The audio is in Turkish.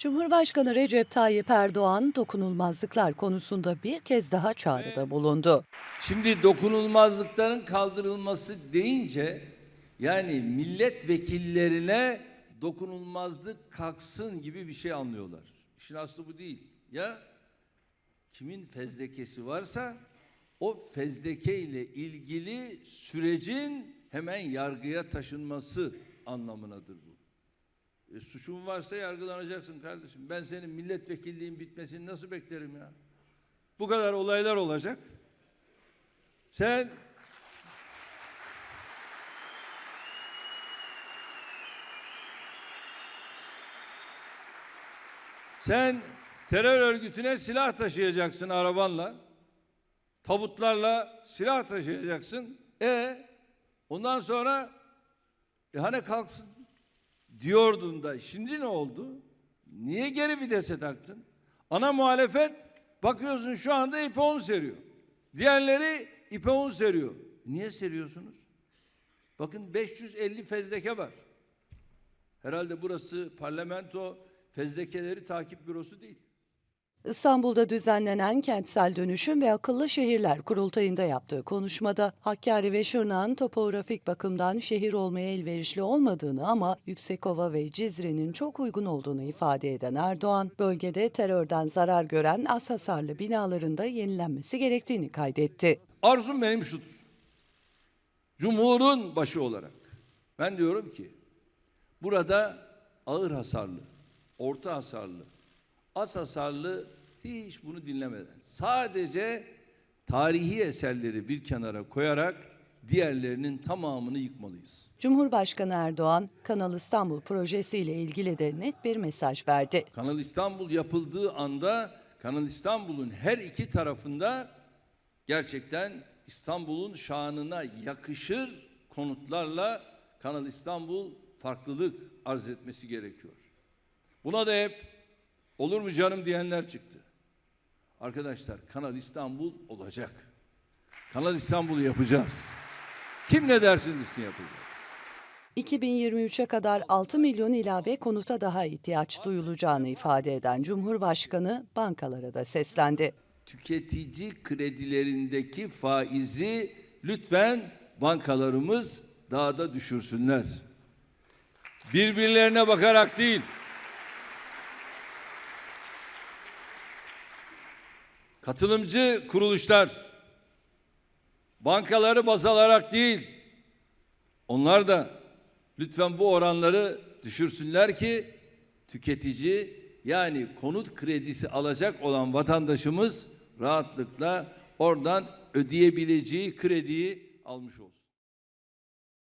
Cumhurbaşkanı Recep Tayyip Erdoğan dokunulmazlıklar konusunda bir kez daha çağrıda bulundu. Şimdi dokunulmazlıkların kaldırılması deyince yani milletvekillerine dokunulmazlık kalksın gibi bir şey anlıyorlar. İşin aslı bu değil. Ya kimin fezlekesi varsa o fezleke ile ilgili sürecin hemen yargıya taşınması anlamınadır bu. E, suçun varsa yargılanacaksın kardeşim. Ben senin milletvekilliğin bitmesini nasıl beklerim ya? Bu kadar olaylar olacak. Sen Sen terör örgütüne silah taşıyacaksın arabanla. Tabutlarla silah taşıyacaksın. E ondan sonra e hani kalksın diyordun da şimdi ne oldu? Niye geri vitese taktın? Ana muhalefet bakıyorsun şu anda ipe on seriyor. Diğerleri ipe on seriyor. Niye seriyorsunuz? Bakın 550 fezleke var. Herhalde burası parlamento fezlekeleri takip bürosu değil. İstanbul'da düzenlenen kentsel dönüşüm ve akıllı şehirler kurultayında yaptığı konuşmada Hakkari ve Şırnak'ın topografik bakımdan şehir olmaya elverişli olmadığını ama Yüksekova ve Cizre'nin çok uygun olduğunu ifade eden Erdoğan, bölgede terörden zarar gören az hasarlı binaların da yenilenmesi gerektiğini kaydetti. Arzum benim şudur. Cumhurun başı olarak ben diyorum ki burada ağır hasarlı, orta hasarlı, az hasarlı hiç bunu dinlemeden sadece tarihi eserleri bir kenara koyarak diğerlerinin tamamını yıkmalıyız. Cumhurbaşkanı Erdoğan, Kanal İstanbul projesiyle ilgili de net bir mesaj verdi. Kanal İstanbul yapıldığı anda Kanal İstanbul'un her iki tarafında gerçekten İstanbul'un şanına yakışır konutlarla Kanal İstanbul farklılık arz etmesi gerekiyor. Buna da hep olur mu canım diyenler çıktı. Arkadaşlar Kanal İstanbul olacak. Kanal İstanbul'u yapacağız. Kim ne dersin desin yapacağız. 2023'e kadar 6 milyon ilave konuta daha ihtiyaç duyulacağını ifade eden Cumhurbaşkanı bankalara da seslendi. tüketici kredilerindeki faizi lütfen bankalarımız daha da düşürsünler. Birbirlerine bakarak değil. Katılımcı kuruluşlar bankaları baz alarak değil. Onlar da lütfen bu oranları düşürsünler ki tüketici yani konut kredisi alacak olan vatandaşımız rahatlıkla oradan ödeyebileceği krediyi almış olsun.